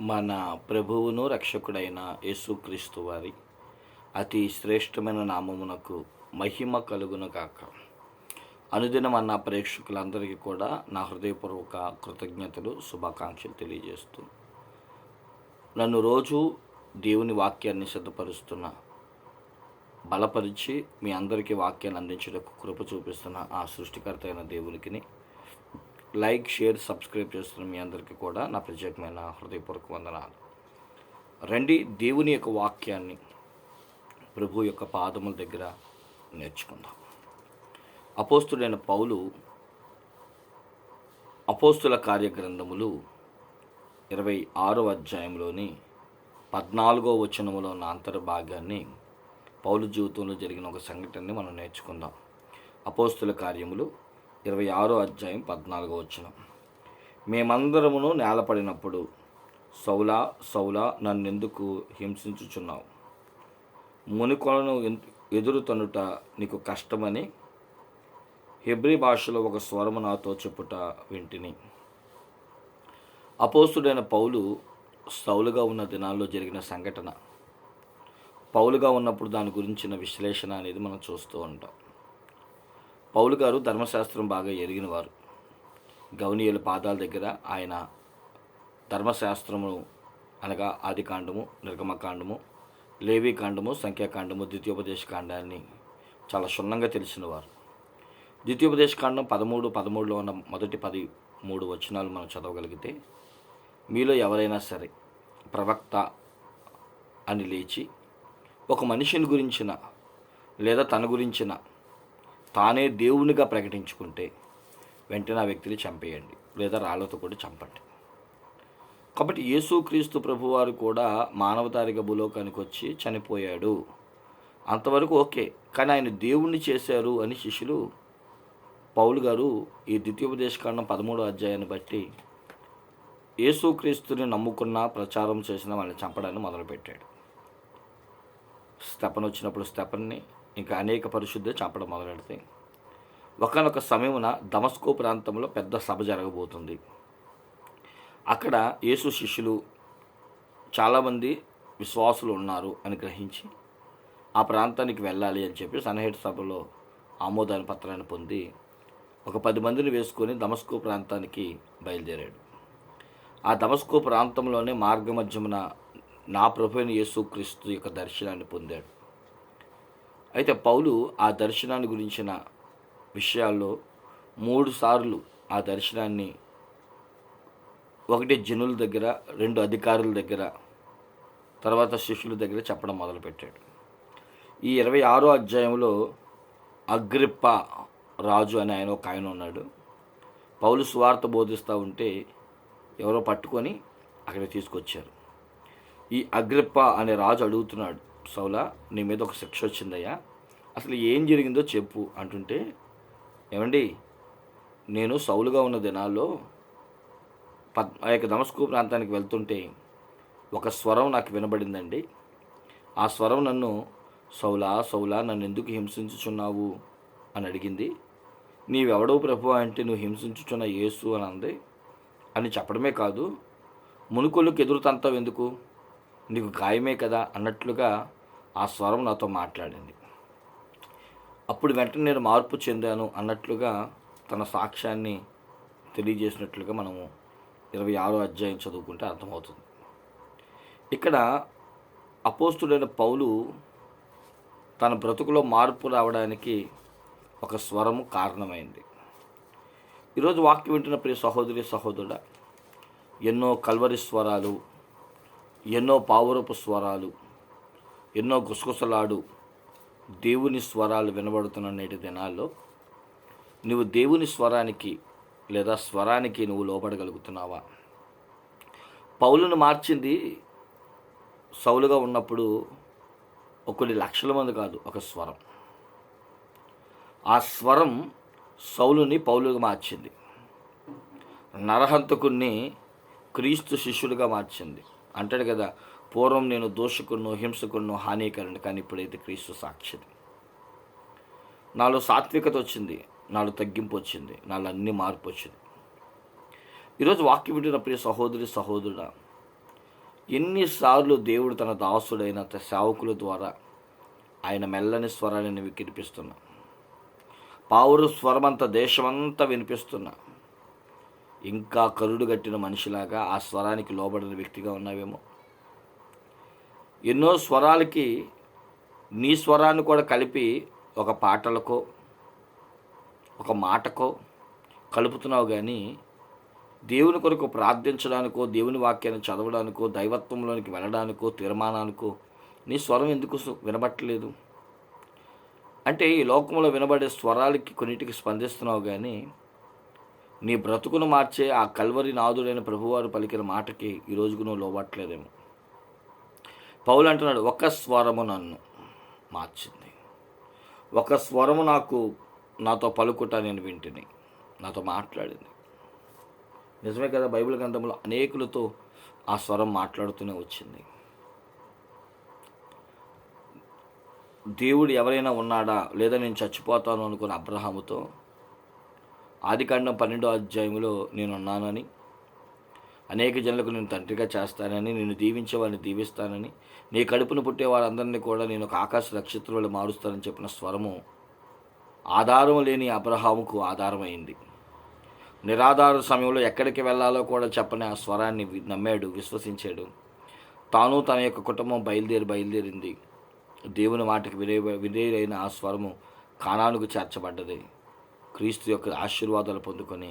మన ప్రభువును రక్షకుడైన యేసుక్రీస్తు వారి అతి శ్రేష్టమైన నామమునకు మహిమ కలుగును కాక అనుదినం అన్న ప్రేక్షకులందరికీ కూడా నా హృదయపూర్వక కృతజ్ఞతలు శుభాకాంక్షలు తెలియజేస్తూ. నన్ను రోజు దేవుని వాక్యాన్ని సిద్ధపరుస్తున్న బలపరిచి మీ అందరికీ వాక్యాన్ని అందించడానికి కృప చూపిస్తున్న ఆ సృష్టికర్త అయిన దేవునికిని లైక్ షేర్ సబ్స్క్రైబ్ చేస్తున్న మీ అందరికీ కూడా నా ప్రత్యేకమైన హృదయపూర్వక వందనాలు. రండి దేవుని యొక్క వాక్యాన్ని ప్రభు యొక్క పాదముల దగ్గర నేర్చుకుందాం. అపోస్తుడైన పౌలు అపోస్తుల కార్యగ్రంథములు ఇరవై ఆరో అధ్యాయంలోని పద్నాలుగో వచనములో ఉన్న అంతర్భాగాన్ని పౌలు జీవితంలో జరిగిన ఒక సంఘటనని మనం నేర్చుకుందాం. అపోస్తుల కార్యములు ఇరవై ఆరో అధ్యాయం పద్నాలుగో వచ్చిన మేమందరమును నేలపడినప్పుడు సౌలా సౌలా నన్నెందుకు హింసించుచున్నావు? మునికొలను ఎదురుతనుట నీకు కష్టమని? హెబ్రి భాషలో ఒక స్వరము నాతో చెప్పుట వింటిని. అపోస్తుడైన పౌలు సౌలుగా ఉన్న దినాల్లో జరిగిన సంఘటన. పౌలుగా ఉన్నప్పుడు దాని గురించిన విశ్లేషణ అనేది మనం చూస్తూ ఉంటాం. పౌలు గారు ధర్మశాస్త్రం బాగా ఎరిగినవారు. గౌనీయుల పాదాల దగ్గర ఆయన ధర్మశాస్త్రము అనగా ఆదికాండము నిర్గమకాండము లేవీకాండము సంఖ్యాకాండము ద్వితీయోపదేశ కాండాన్ని చాలా క్షుణ్ణంగా తెలిసినవారు. ద్వితీయోపదేశ కాండం పదమూడు పదమూడులో ఉన్న మొదటి పది మూడు వచనాలు మనం చదవగలిగితే మీలో ఎవరైనా సరే ప్రవక్త అని లేచి ఒక మనిషిని గురించిన లేదా తన గురించిన తానే దేవునిగా ప్రకటించుకుంటే వెంటనే ఆ వ్యక్తిని చంపేయండి లేదా రాళ్ళతో కూడా చంపండి. కాబట్టి యేసుక్రీస్తు ప్రభువారు కూడా మానవతారిక భూలోకానికి వచ్చి చనిపోయాడు. అంతవరకు ఓకే కానీ ఆయన దేవుణ్ణి చేశారు అని శిష్యులు పౌలు గారు ఈ ద్వితీయోపదేశకాండం పదమూడో అధ్యాయాన్ని బట్టి యేసుక్రీస్తుని నమ్ముకున్న ప్రచారం చేసిన వాళ్ళని చంపడాన్ని మొదలుపెట్టాడు. స్తపన వచ్చినప్పుడు స్తపన్ని ఇంకా అనేక పరిశుద్ధి చంపడం మొదలెడతాయి. ఒకనొక సమయమున దమస్కో ప్రాంతంలో పెద్ద సభ జరగబోతుంది. అక్కడ యేసు శిష్యులు చాలామంది విశ్వాసులు ఉన్నారు అని గ్రహించి ఆ ప్రాంతానికి వెళ్ళాలి అని చెప్పి సన్హెడ్ సభలో ఆమోదాన పత్రాన్ని పొంది ఒక పది మందిని వేసుకొని దమస్కో ప్రాంతానికి బయలుదేరాడు. ఆ దమస్కో ప్రాంతంలోనే మార్గమధ్యమున నా ప్రభుని యేసుక్రీస్తు యొక్క దర్శనాన్ని పొందాడు. అయితే పౌలు ఆ దర్శనాన్ని గురించిన విషయాల్లో మూడు సార్లు ఆ దర్శనాన్ని ఒకటి జనుల దగ్గర రెండు అధికారుల దగ్గర తర్వాత శిష్యుల దగ్గర చెప్పడం మొదలుపెట్టాడు. ఈ ఇరవై ఆరో అధ్యాయంలో అగ్రిప్ప రాజు అని ఆయన ఒక ఆయన ఉన్నాడు. పౌలు సువార్త బోధిస్తూ ఉంటే ఎవరో పట్టుకొని అక్కడ తీసుకొచ్చారు. ఈ అగ్రిప్ప అనే రాజు అడుగుతున్నాడు సౌలా నీ మీద ఒక శిక్ష వచ్చిందయ్యా. అసలు ఏం జరిగిందో చెప్పు అంటుంటే ఏమండి నేను సౌలుగా ఉన్న దినాల్లో పద్ ఆ యొక్క దమస్కు ప్రాంతానికి వెళ్తుంటే ఒక స్వరం నాకు వినబడిందండి. ఆ స్వరం నన్ను సౌలా సౌలా నన్ను ఎందుకు హింసించుచున్నావు అని అడిగింది. నీవెవడో ప్రభు అంటే నువ్వు హింసించుచున్న యేసు అని అంది. అని చెప్పడమే కాదు మునుకొల్లుకు ఎదురుతంతావు ఎందుకు? నీకు గాయమే కదా అన్నట్లుగా ఆ స్వరం నాతో మాట్లాడింది. అప్పుడు వెంటనే నేను మార్పు చెందాను అన్నట్లుగా తన సాక్ష్యాన్ని తెలియజేసినట్లుగా మనము ఇరవై ఆరో అధ్యాయం చదువుకుంటే అర్థమవుతుంది. ఇక్కడ అపోస్తుడైన పౌలు తన బ్రతుకులో మార్పు రావడానికి ఒక స్వరము కారణమైంది. ఈరోజు వాక్యం వింటున్న ప్రియ సహోదరి సహోదరుడ ఎన్నో కల్వరి స్వరాలు ఎన్నో పావురపు స్వరాలు ఎన్నో గుసగుసలాడు దేవుని స్వరాలు వినబడుతున్న నేటి దినాల్లో నువ్వు దేవుని స్వరానికి లేదా స్వరానికి నువ్వు లోపడగలుగుతున్నావా పౌలను మార్చింది సౌలుగా ఉన్నప్పుడు ఒకటి కొన్ని లక్షల మంది కాదు ఒక స్వరం. ఆ స్వరం సౌలుని పౌలుగా మార్చింది. నరహంతకుణ్ణి క్రీస్తు శిష్యుడిగా మార్చింది. అంటాడు కదా పూర్వం నేను దోషకును హింసకును హానికరుని కానీ ఇప్పుడైతే క్రీస్తు సాక్షిది. నాలో సాత్వికత వచ్చింది నాలో తగ్గింపు వచ్చింది నాలో అన్ని మార్పు వచ్చింది. ఈరోజు వాక్యం వింటున్న ప్రియ సహోదరి సహోదరుడా ఎన్నిసార్లు దేవుడు తన దాసుడైన తన సేవకుల ద్వారా ఆయన మెల్లని స్వరాన్ని వినిపిస్తున్నా. పావురు స్వరమంతా దేశమంతా వినిపిస్తున్నా. ఇంకా కరుడు గట్టిన మనిషిలాగా ఆ స్వరానికి లోబడిన వ్యక్తిగా ఉన్నావేమో. ఎన్నో స్వరాలకి నీ స్వరాన్ని కూడా కలిపి ఒక పాటలకో ఒక మాటకో కలుపుతున్నావు కానీ దేవుని కొరకు ప్రార్థించడానికో దేవుని వాక్యాన్ని చదవడానికో దైవత్వంలోనికి వెళ్ళడానికో తీర్మానానికో నీ స్వరం ఎందుకు వినబట్టలేదు? అంటే ఈ లోకంలో వినబడే స్వరాలకి కొన్నిటికి స్పందిస్తున్నావు కానీ నీ బ్రతుకును మార్చే ఆ కల్వరి నాదుడైన ప్రభువారు పలికిన మాటకి ఈ నువ్వు లోబట్టలేదేమో. పౌలు అంటున్నాడు ఒక స్వరము నన్ను మార్చింది. ఒక స్వరము నాకు నాతో పలుకుట నేను వింటిని. నాతో మాట్లాడింది. నిజమే కదా బైబిల్ గ్రంథంలో అనేకులతో ఆ స్వరం మాట్లాడుతూనే వచ్చింది. దేవుడు ఎవరైనా ఉన్నాడా లేదా నేను చచ్చిపోతాను అనుకున్న అబ్రహాముతో ఆదికాండం పన్నెండో అధ్యాయంలో నేను ఉన్నానని అనేక జనులకు నేను తండ్రిగా చేస్తానని నేను దీవించే వారిని దీవిస్తానని నీ కడుపును పుట్టే వారందరినీ కూడా నేను ఒక ఆకాశ నక్షత్రం మారుస్తానని చెప్పిన స్వరము ఆధారం లేని అబ్రహాముకు ఆధారమైంది. నిరాధార సమయంలో ఎక్కడికి వెళ్ళాలో కూడా చెప్పని ఆ స్వరాన్ని నమ్మాడు విశ్వసించాడు. తాను తన యొక్క కుటుంబం బయలుదేరి బయలుదేరింది. దేవుని మాటకి వినే విధేయులైన ఆ స్వరము కాణానికి చేర్చబడ్డది. క్రీస్తు యొక్క ఆశీర్వాదాలు పొందుకొని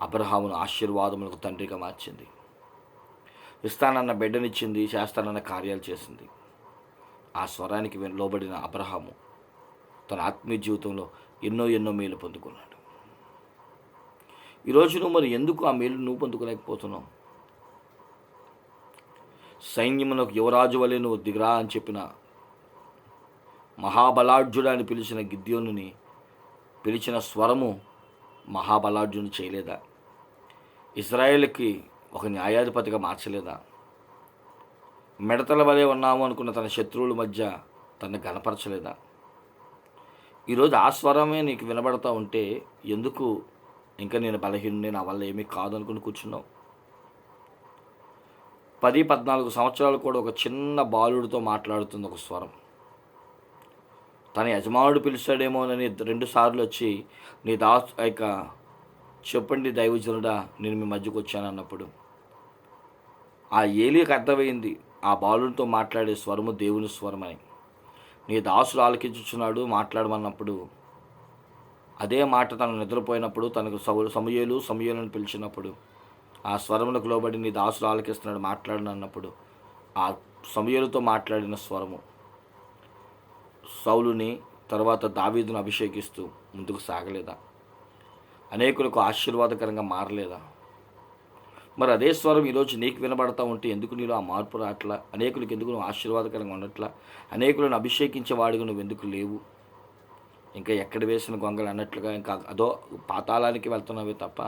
అబ్రహామును ఆశీర్వాదములకు తండ్రిగా మార్చింది. ఇస్తానన్న బిడ్డనిచ్చింది చేస్తానన్న కార్యాలు చేసింది. ఆ స్వరానికి లోబడిన అబ్రహాము తన ఆత్మీయ జీవితంలో ఎన్నో ఎన్నో మేలు పొందుకున్నాడు. ఈరోజు నువ్వు మరి ఎందుకు ఆ మేలు నువ్వు పొందుకోలేకపోతున్నావు? సైన్యమునకు యువరాజు వలె నువ్వు దిగరా అని చెప్పిన మహాబలాఢ్యుడు అని పిలిచిన గిద్యోనుని పిలిచిన స్వరము మహాబలాఢ్యుని చేయలేదా? ఇజ్రాయేల్కి ఒక న్యాయాధిపతిగా మార్చలేదా? మిడతల వలె ఉన్నాము అనుకున్న తన శత్రువుల మధ్య తనను గనపరచలేదా? ఈరోజు ఆ స్వరమే నీకు వినబడతా ఉంటే ఎందుకు ఇంకా నేను బలహీనుని నా వల్ల ఏమీ కాదనుకుని కూర్చున్నావు? పది పద్నాలుగు సంవత్సరాలు కూడా ఒక చిన్న బాలుడితో మాట్లాడుతుంది ఒక స్వరం. తన యజమానుడు పిలుస్తాడేమోనని రెండు సార్లు వచ్చి నీ దాస్ యొక్క చెప్పండి దైవజనుడా నేను మీ మధ్యకు వచ్చాను అన్నప్పుడు. ఆ ఏలికి అర్థమైంది ఆ బాలుడితో మాట్లాడే స్వరము దేవుని స్వరమని. నీ దాసుడు ఆలకించుచున్నాడు మాట్లాడమన్నప్పుడు అదే మాట తను నిద్రపోయినప్పుడు తనకు సౌ- సమూయేలు సమూయేలను పిలిచినప్పుడు ఆ స్వరములకు లోబడి నీ దాసుడు ఆలకిస్తున్నాడు మాట్లాడను అన్నప్పుడు ఆ సమయలతో మాట్లాడిన స్వరము. సౌలుని తర్వాత దావీదును అభిషేకిస్తూ ముందుకు సాగలేదా? అనేకులకు ఆశీర్వాదకరంగా మారలేదా? మరి అదే స్వరం ఈరోజు నీకు వినబడతా ఉంటే ఎందుకు నీలో ఆ మార్పు రాట్లా అనేకులకు ఎందుకు నువ్వు ఆశీర్వాదకరంగా ఉండట్లా? అనేకులను అభిషేకించే వాడిగా నువ్వు ఎందుకు లేవు? ఇంకా ఎక్కడ వేసిన గొంగలు అన్నట్లుగా ఇంకా అదో పాతాళానికి వెళ్తున్నావే తప్ప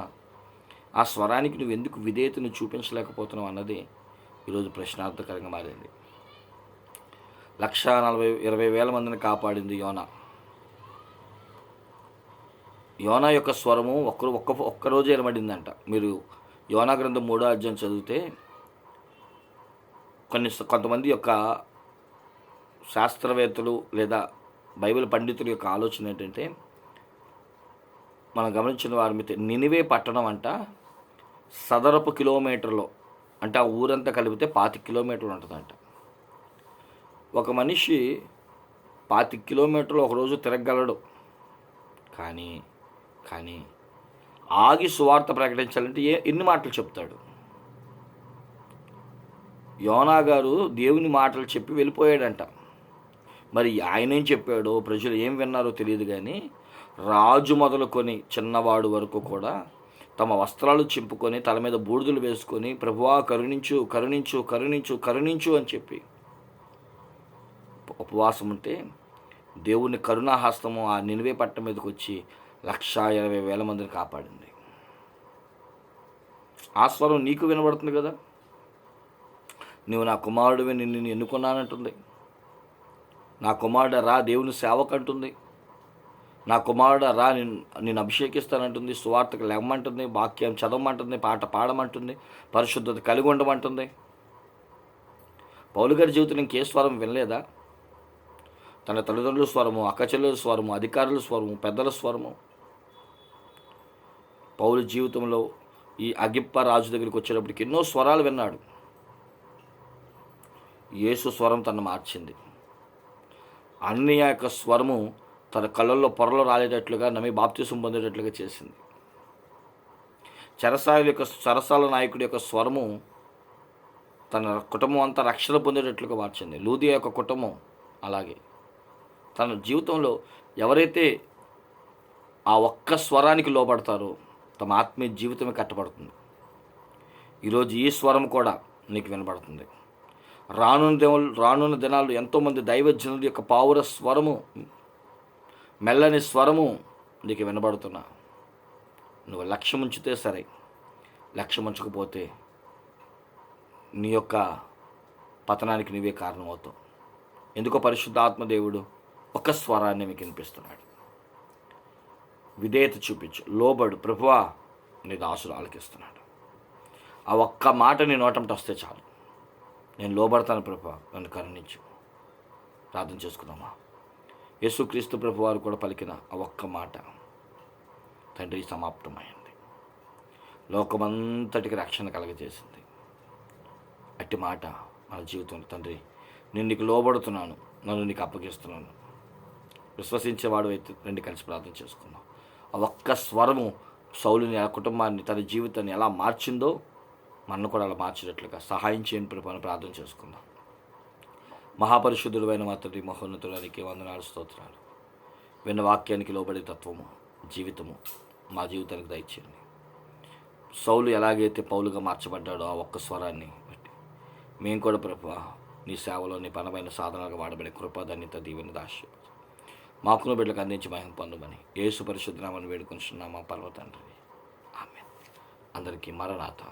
ఆ స్వరానికి నువ్వు ఎందుకు విధేయతను చూపించలేకపోతున్నావు అన్నది ఈరోజు ప్రశ్నార్థకరంగా మారింది. లక్ష నలభై ఇరవై వేల మందిని కాపాడింది యోన. యోనా యొక్క స్వరము ఒక్కరు ఒక్క ఒక్కరోజు ఏర్పడిందంట మీరు యోనా గ్రంథం మూడో అధ్యాయం చదివితే కొన్ని కొంతమంది యొక్క శాస్త్రవేత్తలు లేదా బైబిల్ పండితుల యొక్క ఆలోచన ఏంటంటే మనం గమనించిన వారి మీద నినివే పట్టణం అంట సదరపు కిలోమీటర్లో అంటే ఆ ఊరంతా కలిపితే పాతి కిలోమీటర్లు ఉంటుందంట. ఒక మనిషి పాతి కిలోమీటర్లు ఒకరోజు తిరగలడు కానీ కానీ ఆగి సువార్త ప్రకటించాలంటే ఏ ఎన్ని మాటలు చెప్తాడు? యోనా గారు దేవుని మాటలు చెప్పి వెళ్ళిపోయాడంట. మరి ఆయన ఏం చెప్పాడో ప్రజలు ఏం విన్నారో తెలియదు కానీ రాజు మొదలుకొని చిన్నవాడు వరకు కూడా తమ వస్త్రాలు చింపుకొని తల మీద బూడిదలు వేసుకొని ప్రభువా కరుణించు కరుణించు కరుణించు కరుణించు అని చెప్పి ఉపవాసం ఉంటే దేవుని కరుణాహస్తము ఆ నినివే పట్ట మీదకి వచ్చి లక్షా ఇరవై వేల మందిని కాపాడింది. ఆ స్వరం నీకు వినబడుతుంది కదా? నువ్వు నా కుమారుడివి నిన్ను నేను ఎన్నుకున్నానంటుంది. నా కుమారుడు రా దేవుని సేవకంటుంది నా కుమారుడు రా నేను నేను అభిషేకిస్తానంటుంది. సువార్తకు లెమ్మంటుంది వాక్యం చదవమంటుంది పాట పాడమంటుంది పరిశుద్ధత కలిగి ఉండమంటుంది. పౌలు గారి జీవితంలో ఇంకే స్వరం వినలేదా? తన తల్లిదండ్రుల స్వరము అక్కచెల్లెల స్వరము అధికారుల స్వరము పెద్దల స్వరము. పౌలు జీవితంలో ఈ అగిప్ప రాజు దగ్గరికి వచ్చేటప్పటికి ఎన్నో స్వరాలు విన్నాడు. యేసు స్వరం తను మార్చింది. అన్ని యొక్క స్వరము తన కళ్ళల్లో పొరలు రాలేటట్లుగా నమ్మి బాప్తిసం పొందేటట్లుగా చేసింది. చెరసాయుల యొక్క చెరసాల నాయకుడి యొక్క స్వరము తన కుటుంబం అంతా రక్షణ పొందేటట్లుగా మార్చింది. లూదియా యొక్క కుటుంబం అలాగే. తన జీవితంలో ఎవరైతే ఆ ఒక్క స్వరానికి లోపడతారో తమ ఆత్మీయ జీవితమే కట్టబడుతుంది. ఈరోజు ఈ స్వరం కూడా నీకు వినబడుతుంది. రానున్న దినాలు రానున్న దినాలు ఎంతోమంది దైవజనుల యొక్క పావుర స్వరము మెల్లని స్వరము నీకు వినబడుతున్నా. నువ్వు లక్ష్యం ఉంచితే సరే లక్ష్యం ఉంచకపోతే నీ యొక్క పతనానికి నువ్వే కారణమవుతావు. ఎందుకో పరిశుద్ధాత్మ దేవుడు ఒక స్వరాన్ని మీకు వినిపిస్తున్నాడు. విధేయత చూపించు. లోబడు ప్రభువా నీ దాసులు ఆలకిస్తున్నాడు. ఆ ఒక్క మాట నీ నోటంట వస్తే చాలు. నేను లోబడతాను ప్రభు నన్ను కరుణించు. ప్రార్థన చేసుకుందామా? యేసుక్రీస్తు ప్రభు వారు కూడా పలికిన ఆ ఒక్క మాట తండ్రి సమాప్తమైంది. లోకమంతటికి రక్షణ కలగజేసింది. అట్టి మాట మన జీవితంలో తండ్రి నేను నీకు లోబడుతున్నాను నన్ను నీకు అప్పగిస్తున్నాను. విశ్వసించేవాడు అయితే రెండు కలిసి ప్రార్థన చేసుకుందాం. ఆ ఒక్క స్వరము సౌలుని ఆ కుటుంబాన్ని తన జీవితాన్ని ఎలా మార్చిందో మనను కూడా అలా మార్చేటట్లుగా సహాయం చేయని ప్రభావం ప్రార్థన చేసుకుందాం. మహాపరిశుద్ధుడైన మా తండ్రి మహోన్నతుడానికి వందనాలు స్తోత్రాలు. విన్న వాక్యానికి లోబడే తత్వము జీవితము మా జీవితానికి దయచేయండి. సౌలు ఎలాగైతే పౌలుగా మార్చబడ్డాడో ఆ ఒక్క స్వరాన్ని బట్టి. మేము కూడా ప్రభు నీ సేవలో నీ పనమైన సాధనాలుగా వాడబడే కృపాధన్యత దీవెన దాశ్యం మాకును బిడ్డలకు అందించి మహిమ పొందమని యేసు పరిశుద్ధనామని వేడుకొనిచున్నామా పర్వతండ్రి. ఆమె అందరికీ మరణాత